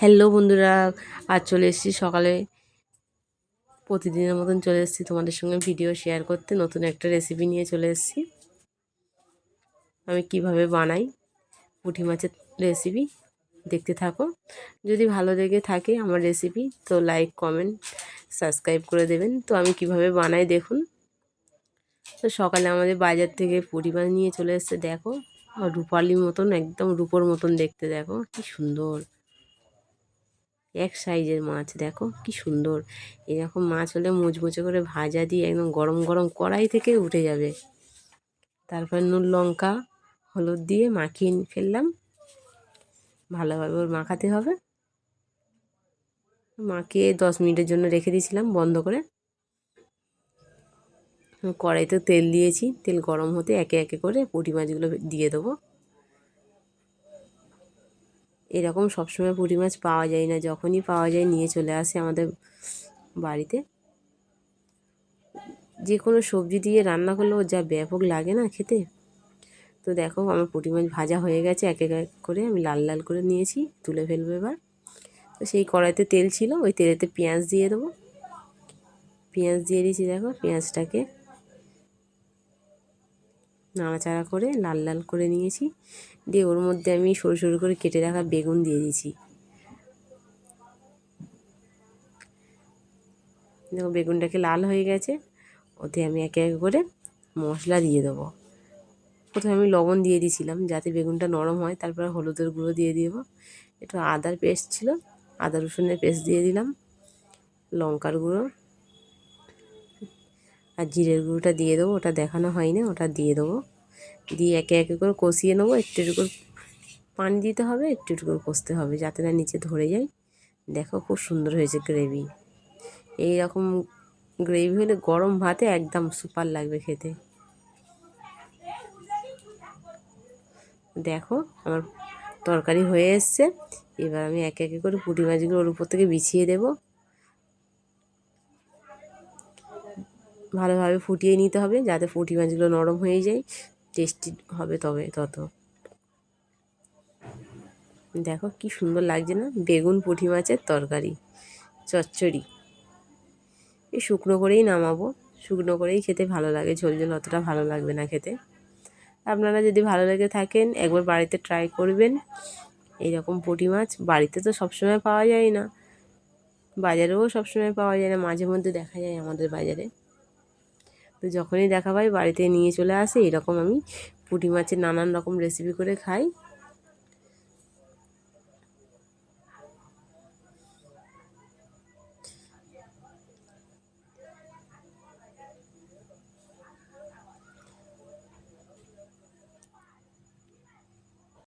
Hello বন্ধুরা। আজ চলে এসেছি সকালে। প্রতিদিনের মতন চলে এসেছি তোমাদের সঙ্গে ভিডিও শেয়ার করতে। নতুন একটা রেসিপি নিয়ে চলে এসেছি। আমি কীভাবে বানাই, পুঁটি মাছের রেসিপি দেখতে থাকো। যদি ভালো লেগে থাকে আমার রেসিপি তো লাইক কমেন্ট সাবস্ক্রাইব করে দেবেন। তো আমি কীভাবে বানাই দেখুন। তো সকালে আমাদের বাজার থেকে পুঁটি মাছ নিয়ে চলে এসছে, দেখো। রূপালি মতন, একদম রূপোর মতন দেখতে, দেখো কি সুন্দর। এক সাইজের মাছ, দেখো কি সুন্দর। এরকম মাছ হলে মুচমুচে করে ভাজা দিয়ে একদম গরম গরম কড়াই থেকে উঠে যাবে। তারপর নুন, লঙ্কা, হলুদ দিয়ে মাখিয়ে ফেললাম। ভালোভাবে ওর মাখাতে হবে। মাখিয়ে দশ মিনিটের জন্য রেখে দিয়েছিলাম বন্ধ করে। কড়াইতে তেল দিয়েছি। তেল গরম হতে একে একে করে পুঁটি মাছগুলো দিয়ে দেবো। এরকম সবসময় পুঁটি মাছ পাওয়া যায় না। যখনই পাওয়া যায় নিয়ে চলে আসে আমাদের বাড়িতে। যে কোনো সবজি দিয়ে রান্না করলেও যা ব্যাপক লাগে না খেতে। তো দেখো আমার পুঁটি মাছ ভাজা হয়ে গেছে। এক এক করে আমি লাল লাল করে নিয়েছি, তুলে ফেলব এবার। তো সেই কড়াইতে তেল ছিল, ওই তেলেতে পেঁয়াজ দিয়ে দেবো। পেঁয়াজ দিয়ে দিয়েছি দেখো, পেঁয়াজটাকে নাড়াচাড়া করে লাল লাল করে নিয়েছি। দিয়ে ওর মধ্যে আমি সরু সরু করে কেটে রাখা বেগুন দিয়ে দিয়েছি। দেখো বেগুনটাকে লাল হয়ে গেছে। ওতে আমি একে একে করে মশলা দিয়ে দেবো। প্রথমে আমি লবণ দিয়ে দিয়েছিলাম যাতে বেগুনটা নরম হয়, তারপর হলুদের গুঁড়ো দিয়ে দেবো। একটু আদার পেস্ট ছিল, আদা রসুনের পেস্ট দিয়ে দিলাম, লঙ্কার গুঁড়ো। আর জিরের গুঁড়োটা দিয়ে দেবো, ওটা দেখানো হয়নি, ওটা দিয়ে দেবো। দিয়ে একে একে করে কষিয়ে নেব, একটু একটু করে পানি দিতে হবে, একটু একটু করে কষতে হবে যাতে না নিচে ধরে যায়। দেখো খুব সুন্দর হয়েছে গ্রেভি। এই রকম গ্রেভি হলে গরম ভাতে একদম সুপার লাগবে খেতে। দেখো আমার তরকারি হয়ে এসছে, এবার আমি একে একে করে পুঁটি মাছগুলো ওর উপর থেকে বিছিয়ে দেবো। ভালোভাবে ফুটিয়ে নিতে হবে যাতে পুঁটি মাছগুলো নরম হয়ে যায়, টেস্টি হবে তবে তত। দেখো কি সুন্দর লাগছে না? বেগুন পুঁটি মাছের তরকারি, চচ্চড়ি। এই শুকনো করেই নামাবো, শুকনো করেই খেতে ভালো লাগে, ঝোল ঝোল অতটা ভালো লাগবে না খেতে। আপনারা যদি ভালো লেগে থাকেন, একবার বাড়িতে ট্রাই করবেন। এইরকম পুঁটি মাছ বাড়িতে তো সবসময় পাওয়া যায় না, বাজারেও সবসময় পাওয়া যায় না মাঝে মধ্যে দেখা যায় আমাদের বাজারে। তো যখনই দেখা পাই বাড়িতে নিয়ে চলে আসে, এরকম আমি পুঁটি মাছের নানান রকম রেসিপি করে খাই।